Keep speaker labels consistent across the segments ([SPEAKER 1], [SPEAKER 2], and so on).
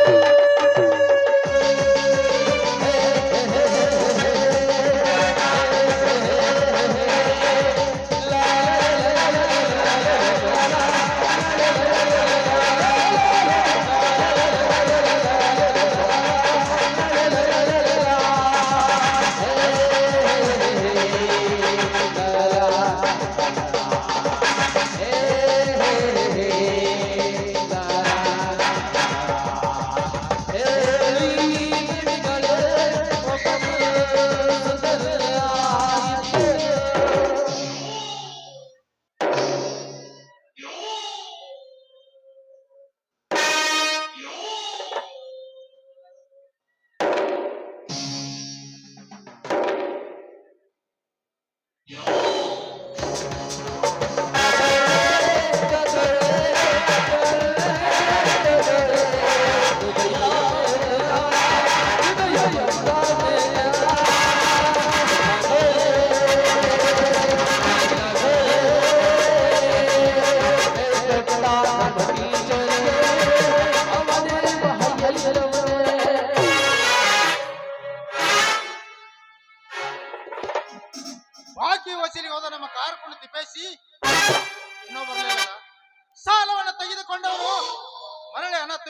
[SPEAKER 1] ಬಾಕಿ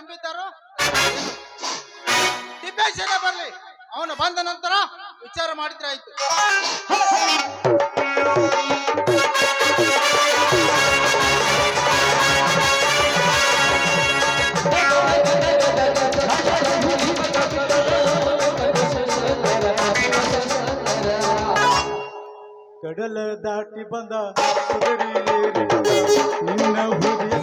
[SPEAKER 1] ತುಂಬಿದ್ದಾರೋ? ತಿಪ್ಪೇಶನೇ ಬರಲಿ. ಅವನು ಬಂದ ನಂತರ ವಿಚಾರ ಮಾಡಿದ್ರೆ ಆಯ್ತು.
[SPEAKER 2] ಕಡಲ ದಾಟಿ ಬಂದ ನಿನ್ನ ಹುಡಿಯ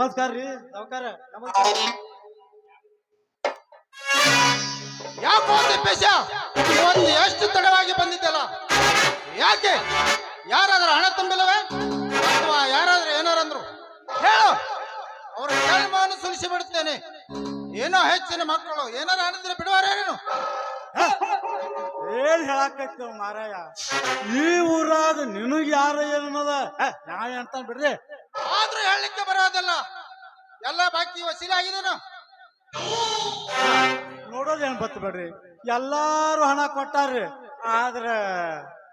[SPEAKER 2] ನಮಸ್ಕಾರ ರೀ ಸಾವುಕಾರ ನಮಸ್ಕಾರ.
[SPEAKER 1] ಯಾಕೋ ತಿಪ್ಪೇಶ ಒಂದು ಎಷ್ಟು ತಡವಾಗಿ ಬಂದಿದ್ದಲ್ಲ? ಯಾಕೆ? ಯಾರಾದ್ರೂ ಹಣ ತುಂಬಿಲ್ಲವೇ? ಅಥವಾ ಯಾರಾದ್ರೂ ಏನಾರಂದ್ರು ಹೇಳು. ಅವ್ರ ಜನ್ಮವನ್ನು ಸುಲಿಸಿ ಬಿಡುತ್ತೇನೆ. ಏನೋ ಹೆಚ್ಚಿನ ಮಕ್ಕಳು ಏನಾರ ಅನಿದ್ರೆ ಬಿಡುವಾರೇನು
[SPEAKER 2] ಏನ್ ಹೇಳಾಕೈತಿ ಮಾರಾಯ? ಈ ಊರಾದ ನಿನಗ್ ಯಾರ ಏನದ ನಾ ಅಂತ ಬಿಡ್ರಿ?
[SPEAKER 1] ಹೇಳಲಿಕ್ಕೆ ಬರೋದಿಲ್ಲ. ಎಲ್ಲ ಬಾಕಿ ವಸೀಲ ಆಗಿದನು.
[SPEAKER 2] ನೋಡೋದೇನ್ ಬತ್ತು ಬಿಡ್ರಿ ಎಲ್ಲಾರು ಹಣ ಕೊಟ್ಟಾರ್ರಿ ಆದ್ರ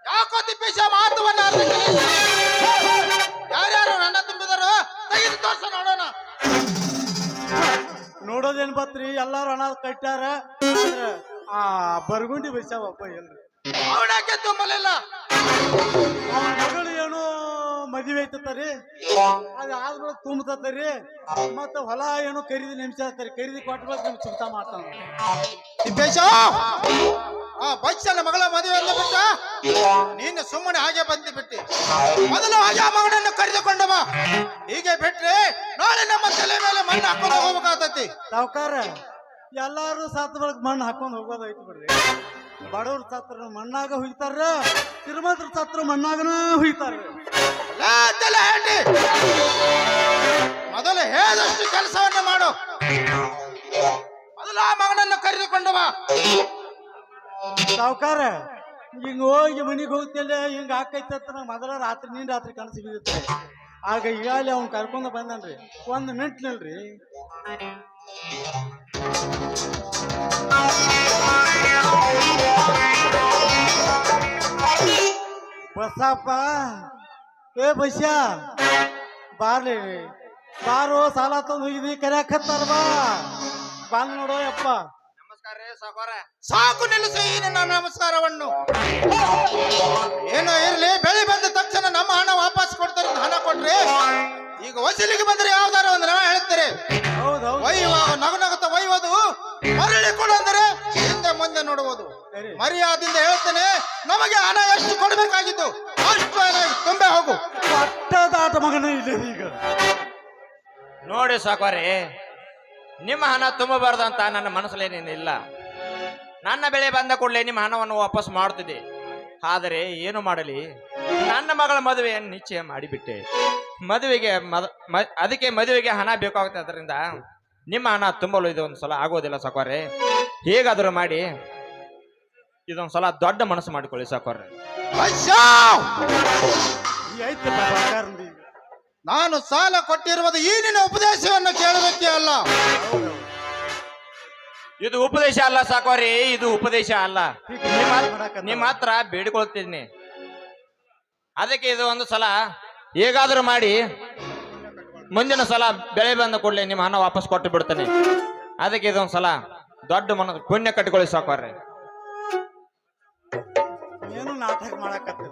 [SPEAKER 1] ಯಾಕೋ ತಿಪ್ಪೇಶ ಮಾತುವನ್ನ ಯಾರ್ಯಾರು ಹಣ ತುಂಬಿದಾರೋ ತೆಗೆದು ತೋರ್ಸ ನೋಡೋಣ.
[SPEAKER 2] ನೋಡೋದೇನ್ ಬತ್ರಿ ಎಲ್ಲಾರು ಹಣ ಕಟ್ಟಾರ ಆದ್ರ ಆ ಬರ್ಗುಂಡಿ ಬೈಸಾವಪ್ಪ ಎಲ್ರಿ.
[SPEAKER 1] ಅವನಕ್ಕೆ ತುಂಬಲಿಲ್ಲ.
[SPEAKER 2] ಅವ್ನ ಮಗಳು ಏನೋ ಮದುವೆ ಐತತ್ತರಿ ಅದ ಆದ್ಮೇಲೆ ತುಂಬತತ್ತರಿ? ಮತ್ತ ಹೊಲ ಏನೋ ಖರೀದಿ ನಿಮಿಷ ಖರೀದಿ ಕೊಟ್ಬೇಕು ನಿಮ್ಗೆ ಚಿಂತ ಮಾಡ್ತಾನ.
[SPEAKER 1] ತಿಪ್ಪೇಶ ಆ ಬಚ್ಚನ ಮಗಳ ಮದುವೆ ಅಂತ ಬಿಟ್ಟ ನೀನು ಸುಮ್ಮನೆ ಹಾಗೆ ಬಂದು ಬಿಟ್ಟಿ. ಮೊದಲು ಹಾಗೆ ಆ ಮಗನನ್ನು ಕರೆದುಕೊಂಡವ ಹೀಗೆ ಬಿಟ್ರೆ ನಾಳೆ ನಮ್ಮ ತಲೆ ಮೇಲೆ ಮಣ್ಣು ಹಾಕೊಂಡು ಹೋಗ್ಬೇಕಾಗ್ತತಿ
[SPEAKER 2] ಸಾವುಕಾರ ಎಲ್ಲಾರು ಸತ್ ಬಳಕ್ ಮಣ್ಣು ಹಾಕೊಂಡು ಹೋಗೋದೈತಿ ಬಿಡ್ರಿ. ಬಡವ್ರ ಸತ್ರ ಮಣ್ಣಾಗ ಹುಯ್ತಾರ ಶ್ರೀಮಂತರ ಸತ್ರ ಮಣ್ಣಾಗನ ಹುಯ್ತಾರ್ರಿ
[SPEAKER 1] ಮೊದಲು ಹೇಳಿದಷ್ಟು ಕೆಲಸವನ್ನು ಮಾಡು. ಮೊದಲು ಆ ಮಗನನ್ನು ಕರೆದುಕೊಂಡು ಬಾ.
[SPEAKER 2] ಸಾವ್ಕಾರ, ಹಿಂಗ ಹೋಗಿ ಮನಿಗೆ ಹೋಗ್ತಿಲ್ಲ ಹಿಂಗ ಆಕೈತಿ ಅಂತ ಮೊದಲ ರಾತ್ರಿ, ನೀನ್ ರಾತ್ರಿ ಕನಸು ಬಿದ್ದಿತ್ತು ಆಗ ಈಗಾಗಲೇ ಅವ್ನ್ ಕರ್ಕೊಂಡು ಬಂದನ್ರಿ. ಒಂದು ಮಿನಿಟ್ ನಿಲ್ರಿ. ಬಸಪ್ಪ ಏ ಬಸ್ಯ ಬಾರ್ಲಿ ಬಾರು ಸಾಲ ತಂದು ಹೋಗಿದ್ವಿ ಕರೆಯಕತ್ತಾರ ಬಾ. ಬಂದ್ ನೋಡೋ
[SPEAKER 1] ರೀ ಸಾಕು ನಿಲ್ಲಿಸಿ ನಿನ್ನ ನಮಸ್ಕಾರವನ್ನು. ಏನೋ ಇರ್ಲಿ ಬೆಳಿ ಬಂದ ತಕ್ಷಣ ನಮ್ಮ ಹಣ ವಾಪಸ್ ಕೊಡ್ತಾರೆ ಹಣ ಕೊಟ್ರಿ ಈಗ ವಸೂಲಿಗೆ ಬಂದ್ರೆ ಯಾವ್ದಾರ ಒಂದು ನಾವ ಹೇಳ್ತಾರೆ.
[SPEAKER 2] ಹೌದು
[SPEAKER 1] ಒಯ್ಯುವಾಗ ನಗು ನಗುತ್ತ ಒಯ್ಯೋದು ಮರಳಿ ಕೊಡು ಅಂದ್ರೆ ಹಿಂದೆ ಮುಂದೆ ನೋಡುವುದು. ಮರ್ಯಾದಿಂದ ಹೇಳ್ತೇನೆ ನಮಗೆ ಹಣ ಎಷ್ಟು ಕೊಡಬೇಕಾಗಿತ್ತು? ತುಂಬೆ ಹೋಗು.
[SPEAKER 2] ಪಟ್ಟದಾಟ ಮಗನ ಇದೆ ಈಗ.
[SPEAKER 3] ನೋಡಿ ಸಾಕೋರಿ ನಿಮ್ಮ ಹಣ ಅಂತ ನನ್ನ ಮನಸ್ಸಲ್ಲೇನೇನಿಲ್ಲ ನನ್ನ ಬೆಳೆ ಬಂದ ಕೂಡಲೇ ನಿಮ್ಮ ಹಣವನ್ನು ವಾಪಸ್ ಮಾಡ್ತಿದೆ ಆದರೆ ಏನು ಮಾಡಲಿ? ನನ್ನ ಮಗಳ ಮದುವೆಯನ್ನು ನಿಶ್ಚಯ ಮಾಡಿಬಿಟ್ಟೆ. ಮದುವೆಗೆ ಮದ ಮ- ಅದಕ್ಕೆ ಮದುವೆಗೆ ಹಣ ಬೇಕಾಗುತ್ತೆ ಅದರಿಂದ ನಿಮ್ಮ ಹಣ ತುಂಬಲು ಇದು ಒಂದು ಸಲ ಆಗೋದಿಲ್ಲ ಸಾಕೋರೆ ಹೇಗಾದರೂ ಮಾಡಿ ಇದೊಂದ್ಸಲ ದೊಡ್ಡ ಮನಸ್ಸು ಮಾಡಿಕೊಳ್ಳಿ ಸಾಕೋರ್ರೆ.
[SPEAKER 1] ನಾನು ಸಾಲ ಕೊಟ್ಟಿರುವುದು ಈ ನಿನ್ನ ಉಪದೇಶವನ್ನು ಕೇಳೋದಕ್ಕೆ ಅಲ್ಲ?
[SPEAKER 3] ಇದು ಉಪದೇಶ ಅಲ್ಲ ಸಾಕೋರಿ ಇದು ಉಪದೇಶ ಅಲ್ಲ. ನಿಮ್ಮ ಹತ್ರ ಬೇಡಿಕೊಳ್ತೀನಿ ಅದಕ್ಕೆ ಇದು ಒಂದು ಸಲ ಹೇಗಾದ್ರೂ ಮಾಡಿ ಮುಂದಿನ ಸಲ ಬೆಳೆ ಬಂದ ಕೂಡಲೇ ನಿಮ್ಮ ಹಣ ವಾಪಸ್ ಕೊಟ್ಟು ಬಿಡ್ತೇನೆ. ಅದಕ್ಕೆ ಇದೊಂದು ಸಲ ದೊಡ್ಡ ಮನ ಪುಣ್ಯ ಕಟ್ಟಿಕೊಳ್ಳಿ ಸಾಕೋರ್ರಿ.
[SPEAKER 2] ನಾಟಕ ಮಾಡಕತ್ತ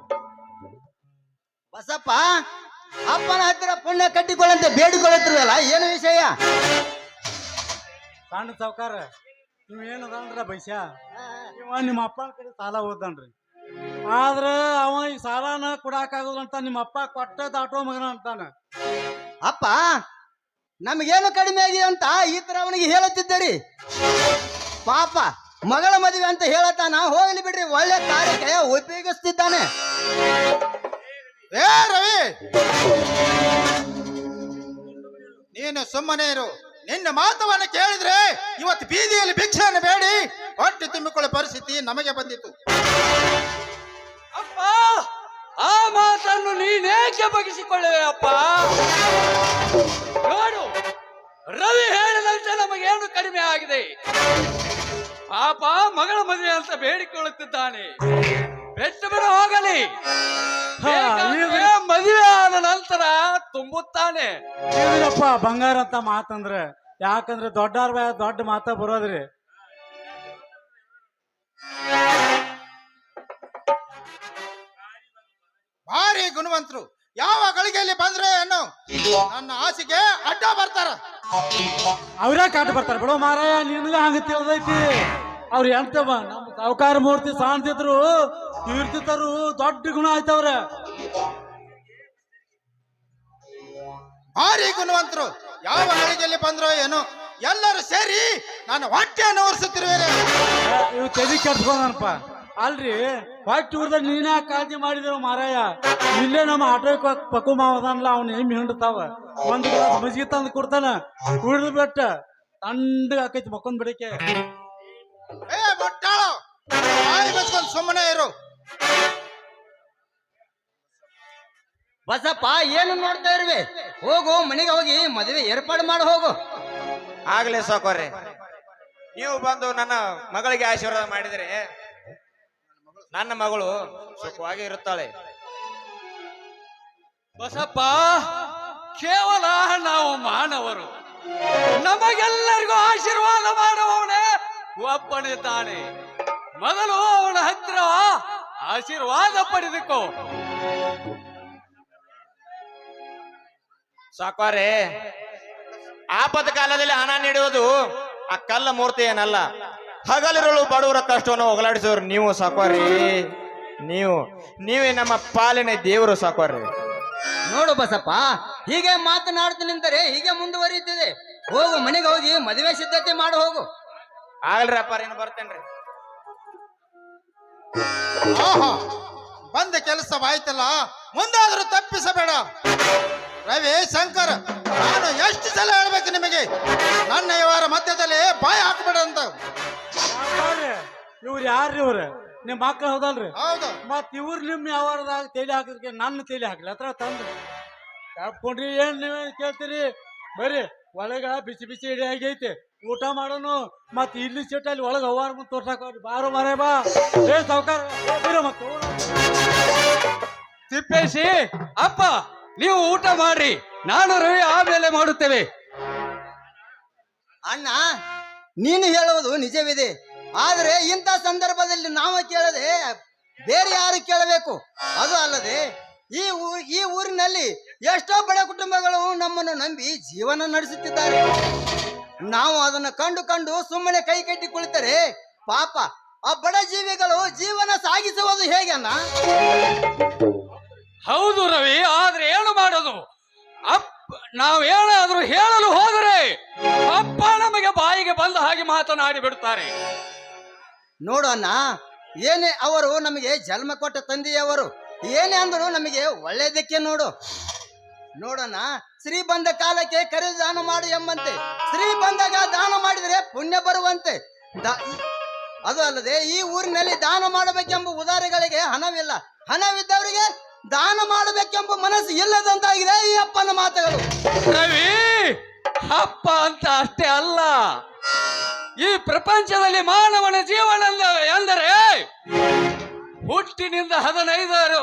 [SPEAKER 4] ಬಸಪ್ಪ ಅಪ್ಪನ ಹತ್ತಿರ ಪುಣ್ಯ ಕಟ್ಟಿಕೊಳ್ಳಂತೆ ಬೇಡಿಕೊಳ್ಳುತ್ತಿರಲ್ಲ ಏನು ವಿಷಯ?
[SPEAKER 2] ಸಣ್ಣ ಸಾವುಕಾರ ನೀವು ಏನದನ್ರ ಬೈಸ ಇವ ನಿಮ್ಮ ಅಪ್ಪನ ಕಡೆ ಸಾಲ ಓದನ್ರಿ ಆದ್ರ ಅವ ಈ ಸಾಲನ ಕೊಡಾಕಾಗೋದಂತ ನಿಮ್ಮ ಅಪ್ಪ ಕೊಟ್ಟ ದಾಟೋ ಮಗನ ಅಂತಾನ.
[SPEAKER 4] ಅಪ್ಪ ನಮ್ಗೇನು ಕಡಿಮೆ ಆಗಿದೆ ಅಂತ ಈ ತರ ಅವನಿಗೆ ಹೇಳುತ್ತಿದ್ದರಿ? ಪಾಪ ಮಗಳ ಮದುವೆ ಅಂತ ಹೇಳತಾನ ಹೋಗ್ಲಿ ಬಿಡ್ರಿ ಒಳ್ಳೆ ಕಾರ್ಯಕ್ಕೆ ಉಪಯೋಗಿಸ್ತಿದ್ದಾನೆ.
[SPEAKER 1] ಏ ರವಿ! ನೀನು ಸುಮ್ಮನೆ ಇರು. ನಿನ್ನ ಮಾತವನ್ನು ಕೇಳಿದ್ರೆ ಇವತ್ತು ಬೀದಿಯಲ್ಲಿ ಭಿಕ್ಷೆಯನ್ನು ಬೇಡಿ ಹೊಟ್ಟೆ ತುಂಬಿಕೊಳ್ಳೋ ಪರಿಸ್ಥಿತಿ ನಮಗೆ ಬಂದಿತ್ತು.
[SPEAKER 5] ಅಪ್ಪ ಆ ಮಾತನ್ನು ನೀನೇಕೆ ಬಗೆಸಿಕೊಳ್ಳುವೆ ಅಪ್ಪ? ನೋಡು ರವಿ ಹೇಳಿದಂತೆ ನಮಗೇನು ಕಡಿಮೆ ಆಗಿದೆ? ಪಾಪ ಮಗಳ ಮದುವೆ ಅಂತ ಬೇಡಿಕೊಳ್ಳುತ್ತಿದ್ದಾನೆ. ಬೆಟ್ಟ ಬಿಡ ಹೋಗಲಿ ಮದುವೆ ಆದ ನಂತರ ತುಂಬುತ್ತಾನೆ.
[SPEAKER 2] ಏನಿಲ್ಲಪ್ಪ ಬಂಗಾರ ಅಂತ ಮಾತಂದ್ರೆ ಯಾಕಂದ್ರೆ ದೊಡ್ಡ ಬಾಯ ದೊಡ್ಡ ಮಾತ ಬರೋದ್ರಿ.
[SPEAKER 1] ಭಾರಿ ಗುಣವಂತರು. ಯಾವ ಗಳಿಗೆಯಲ್ಲಿ ಬಂದ್ರೆ ಏನು? ನನ್ನ ಆಸೆಗೆ ಅಡ್ಡ ಬರ್ತಾರ.
[SPEAKER 2] ಅವ್ರೇ ಕಾಟ ಬರ್ತಾರೆ. ಬಿಡೋ ಮಾರಾಯ ನಿನ್ಗ ಹಂಗ ತಿಳಿದೈತಿ. ಅವ್ರ ಎಂತ ನಮ್ ಸಾವುಕಾರ ಮೂರ್ತಿ ಸಾಣ್ತಿದ್ರು ಇರ್ತಿದ್ರು ದೊಡ್ಡ ಗುಣ ಆಯ್ತವ್ರ.
[SPEAKER 1] ಭಾರಿ ಗುಣವಂತರು ಯಾವ ಗಳಿಗೆಯಲ್ಲಿ ಬಂದ್ರೋ ಏನು ಎಲ್ಲರೂ ಸೇರಿ ನಾನು ಹೊಟ್ಟೆ ಉರಿಸುತ್ತಿರುವೇನೆ
[SPEAKER 2] ಇವ್ ತೆಗಿ ಕೆಟ್ಕೊಂಡನಪ್ಪ ಅಲ್ರಿ ಹೊಟ್ಟೆ ಊರ್ದಾಗ ನೀನ ಕಾಳಜಿ ಮಾಡಿದ್ರು ಮಾರಾಯ? ಇಲ್ಲೇ ನಮ್ಮ ಆಟೋ ಪಕ್ಕು ಮಾವದನ್ಲ ಅವ್ನ ಎಮ್ಮಿ ಹಿಂಡ್ತಾವ. ಒಂದ್ ಗ್ಲಾಸ್ ಮಜ್ಜಿಗೆ ತಂದು ಕೊಡ್ತಾನ. ಕುಡಿದು ಬಿಟ್ಟ ತಂಡ ಆಕೈತಿ ಮಕ್ಕೊಂದ್ ಬಿಡಕ್ಕೆ
[SPEAKER 1] ಏ ಬಾಯಿ ಸುಮ್ಮನೆ ಇರು.
[SPEAKER 4] ಬಸಪ್ಪ ಏನು ನೋಡ್ತಾ ಇರ್ವಿ? ಹೋಗು ಮನೆಗೆ ಹೋಗಿ ಮದುವೆ ಏರ್ಪಾಡು ಮಾಡಿ ಹೋಗು.
[SPEAKER 3] ಆಗ್ಲೇ ಸಾಕೋರಿ ನೀವು ಬಂದು ನನ್ನ ಮಗಳಿಗೆ ಆಶೀರ್ವಾದ ಮಾಡಿದರೆ. ನನ್ನ ಮಗಳು ಸುಖವಾಗಿ ಇರುತ್ತಾಳೆ.
[SPEAKER 5] ಬಸಪ್ಪ ಕೇವಲ ನಾವು ಮಾನವರು. ನಮಗೆಲ್ಲರಿಗೂ ಆಶೀರ್ವಾದ ಮಾಡುವವನೇ ಒಬ್ಬನಿದ್ದಾನೆ. ಮೊದಲು ಅವನ ಹತ್ರ ಆಶೀರ್ವಾದ ಪಡೆದುಕೋ.
[SPEAKER 3] ಸಾಕ್ವಾರೆ ಆಪದ ಕಾಲದಲ್ಲಿ ಹಣ ನೀಡುವುದು ಆ ಕಲ್ಲ ಮೂರ್ತಿ ಏನಲ್ಲ. ಹಗಲಿರುಳು ಬಡವರ ಕಷ್ಟವನ್ನು ಹೋಗಲಾಡಿಸೋರು ನೀವು ಸಾಕೋರಿ ನೀವು ನೀವೇ ನಮ್ಮ ಪಾಲಿನ ದೇವರು ಸಾಕೋರಿ
[SPEAKER 4] ನೋಡು ಬಸಪ್ಪ ಹೀಗೆ ಮಾತನಾಡ್ತಾ ನಿಂತರೆ ಹೀಗೆ ಮುಂದುವರಿಯುತ್ತಿದೆ. ಹೋಗು ಮನೆಗೆ ಹೋಗಿ ಮದುವೆ ಸಿದ್ಧತೆ ಮಾಡಿ ಹೋಗು.
[SPEAKER 3] ಆಗಲ್ರಿ ಅಪ್ಪ ಇನ್ನು ಬರ್ತೇನ್ರಿ
[SPEAKER 1] ಆಹಾ ಬಂದ ಕೆಲಸವಾಯ್ತಲ್ಲ ಮುಂದಾದ್ರೂ ತಪ್ಪಿಸಬೇಡ. ರವಿ ಶಂಕರ್ ನಾನು ಎಷ್ಟು ಸಲ ಹೇಳ್ಬೇಕು ನಿಮಗೆ? ನನ್ನ ಇವರ ಮಧ್ಯದಲ್ಲಿ ಬಾಯಿ ಹಾಕ್ಬೇಡ ಅಂತ.
[SPEAKER 2] ಇವ್ರು ಯಾರ್ರಿ ಇವ್ರ ನಿಮ್ ಮಕ್ಳು ಹೌದಲ್ರಿ?
[SPEAKER 1] ಹೌದು.
[SPEAKER 2] ಮತ್ ಇವ್ರ ನಿಮ್ ಯಾವಾರದಾಗ ತೇಲಿ ಹಾಕಿದ್ಕೆ ನನ್ನ ತೇಲಿ ಹಾಕ್ಲಿ ಹತ್ರ ತಂದ್ರಿ ಕಪ್ಕೊಂಡ್ರಿ ಏನ್ ನೀವೇ ಕೇಳ್ತೀರಿ? ಬರ್ರಿ ಒಳಗ ಬಿಸಿ ಬಿಸಿ ಇಡಿ ಆಗೈತಿ ಊಟ ಮಾಡೋನು ಮತ್ ಇಲ್ಲಿ ಸಿಟ್ಟು ಅಲ್ಲಿ ಒಳಗ ಹವಾರ ಮುಂದೆ ತೋರ್ಸಾಕ ಬಾರೋ ಮರೆ ಬಾ. ಏ ಸಾವುಕಾರ ಮತ್ತು.
[SPEAKER 5] ತಿಪ್ಪೇಶಿ ಅಪ್ಪ ನೀವು ಊಟ ಮಾಡ್ರಿ. ನಾನು ರವಿ ಆಮೇಲೆ ಮಾಡುತ್ತೇವೆ.
[SPEAKER 4] ಅಣ್ಣ ನೀನು ಹೇಳುವುದು ನಿಜವಿದೆ. ಆದರೆ ಇಂಥ ಸಂದರ್ಭದಲ್ಲಿ ನಾವು ಕೇಳದೆ ಬೇರೆ ಯಾರು ಕೇಳಬೇಕು? ಅದು ಅಲ್ಲದೆ ಈ ಊ, ಈ ಊರಿನಲ್ಲಿ ಎಷ್ಟೋ ಬಡ ಕುಟುಂಬಗಳು ನಮ್ಮನ್ನು ನಂಬಿ ಜೀವನ ನಡೆಸುತ್ತಿದ್ದಾರೆ. ನಾವು ಅದನ್ನು ಕಂಡು ಕಂಡು ಸುಮ್ಮನೆ ಕೈ ಕಟ್ಟಿ ಕುಳಿತರೆ ಪಾಪ ಆ ಬಡ ಜೀವಿಗಳು ಜೀವನ ಸಾಗಿಸುವುದು ಹೇಗೆ ಅಣ್ಣ?
[SPEAKER 5] ಹೌದು ರವಿ, ಆದ್ರೆ ಏನು ಮಾಡೋದು? ನಾವು ಏನಾದ್ರೂ ಹೇಳಲು ಹೋದರೆ ಅಪ್ಪ ನಮಗೆ ಬಾಯಿಗೆ ಬಂದ ಹಾಗೆ ಮಾತನಾಡಿ ಬಿಡುತ್ತಾರೆ.
[SPEAKER 4] ನೋಡು ಅಣ್ಣ ಏನೇ ಅವರು ನಮಗೆ ಜನ್ಮ ಕೊಟ್ಟ ತಂದೆಯವರು, ಏನೇ ಅಂದರು ನಮಗೆ ಒಳ್ಳೆಯದಕ್ಕೆ ನೋಡು. ನೋಡೋಣ. ಶ್ರೀ ಬಂದ ಕಾಲಕ್ಕೆ ಕರೆ ದಾನ ಮಾಡು ಎಂಬಂತೆ. ಶ್ರೀ ಬಂದಾಗ ದಾನ ಮಾಡಿದರೆ ಪುಣ್ಯ ಬರುವಂತೆ. ಅದು ಅಲ್ಲದೆ ಈ ಊರಿನಲ್ಲಿ ದಾನ ಮಾಡಬೇಕೆಂಬ ಉದಾರಿಗಳಿಗೆ ಹಣವಿಲ್ಲ. ಹಣವಿದ್ದವರಿಗೆ ದಾನ ಮಾಡಬೇಕೆಂಬ ಮನಸ್ಸು ಇಲ್ಲದಂತಾಗಿದೆ ಈ ಅಪ್ಪನ ಮಾತುಗಳು.
[SPEAKER 5] ರವಿ, ಅಪ್ಪ ಅಂತ ಅಷ್ಟೇ ಅಲ್ಲ. ಈ ಪ್ರಪಂಚದಲ್ಲಿ ಮಾನವನ ಜೀವನ ಎಂದ- ಎಂದರೆ ಹುಟ್ಟಿನಿಂದ ಹದಿನೈದರು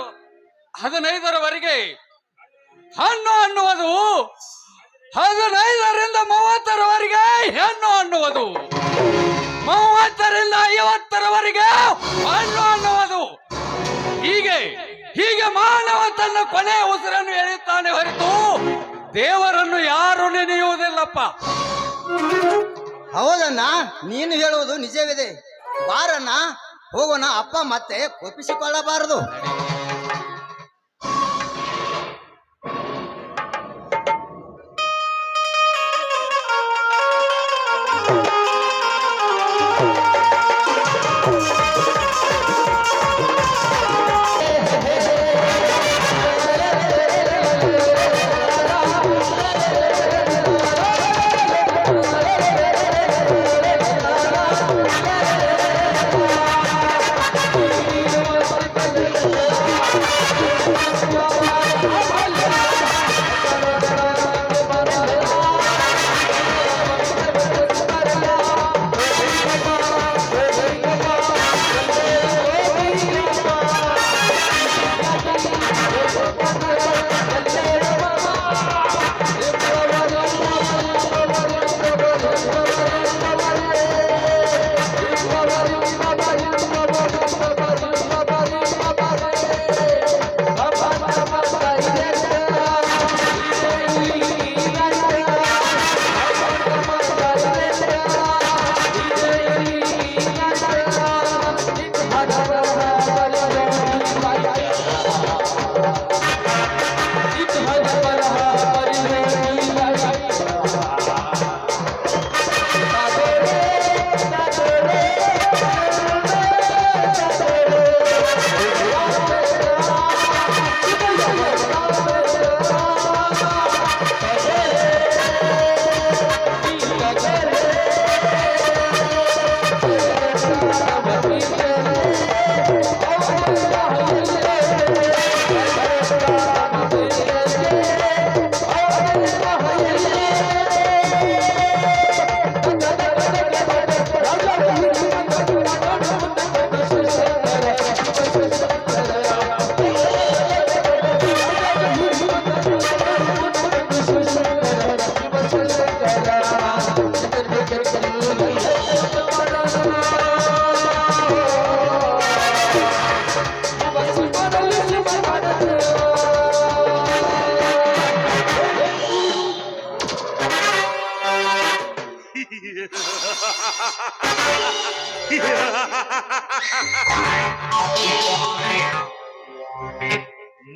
[SPEAKER 5] ಹದಿನೈದರವರೆಗೆ ಹಣ್ಣು ಅನ್ನುವುದು ಹದಿನೈದರಿಂದ ಮೂವತ್ತರವರೆಗೆ ಹೆಣ್ಣು ಅನ್ನುವುದು. ಮೂವತ್ತರಿಂದ ಐವತ್ತರವರೆಗೆ ಹಣ್ಣು ಅನ್ನುವುದು. ಹೀಗೆ ಹೀಗೆ ಮಾನವ ತನ್ನ ಕೊನೆಯ ಉಸಿರನ್ನು ಎಳೆಯುತ್ತಾನೆ ಹೊರತು ದೇವರನ್ನು ಯಾರು ನೆನೆಯುವುದಿಲ್ಲಪ್ಪ.
[SPEAKER 4] ಹೌದಣ್ಣ ನೀನು ಹೇಳುವುದು ನಿಜವಿದೆ. ಬಾರಣ್ಣ ಹೋಗೋಣ ಅಪ್ಪ ಮತ್ತೆ ಕೋಪಿಸಿಕೊಳ್ಳಬಾರದು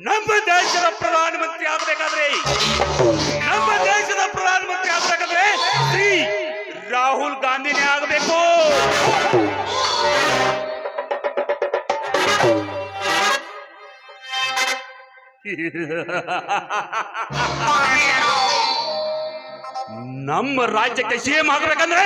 [SPEAKER 6] ನಮ್ಮ ದೇಶದ ಪ್ರಧಾನಮಂತ್ರಿ ಆಗ್ಬೇಕಾದ್ರೆ ನಮ್ಮ ದೇಶದ ಪ್ರಧಾನಮಂತ್ರಿ ಆಗ್ಬೇಕಾದ್ರೆ ಶ್ರೀ ರಾಹುಲ್ ಗಾಂಧಿನೇ ಆಗಬೇಕು ನಮ್ಮ ರಾಜ್ಯಕ್ಕೆ ಸಿಎಂ ಆಗ್ಬೇಕಂದ್ರೆ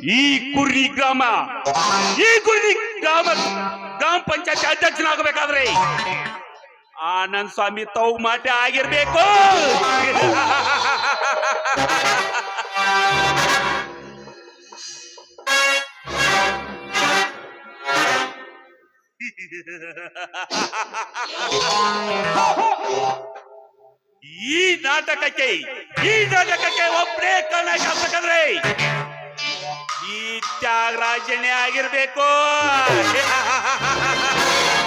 [SPEAKER 6] ಈ ಕುರಿ ಗ್ರಾಮ, ಈ ಕುರಿ ಗ್ರಾಮ ಗ್ರಾಮ ಪಂಚಾಯತ್ ಅಧ್ಯಕ್ಷನಾಗಬೇಕಾದ್ರೆ ಆನಂದ್ ಸ್ವಾಮಿ ತೌ ಮಾಟೆ ಆಗಿರ್ಬೇಕು. ಈ ನಾಟಕಕ್ಕೆ ಈ ನಾಟಕಕ್ಕೆ ಒಬ್ಬರೇ ಕರ್ನಾಟಕ ಈ ತ್ಯಾಗರಾಜನೇ ಆಗಿರ್ಬೇಕು.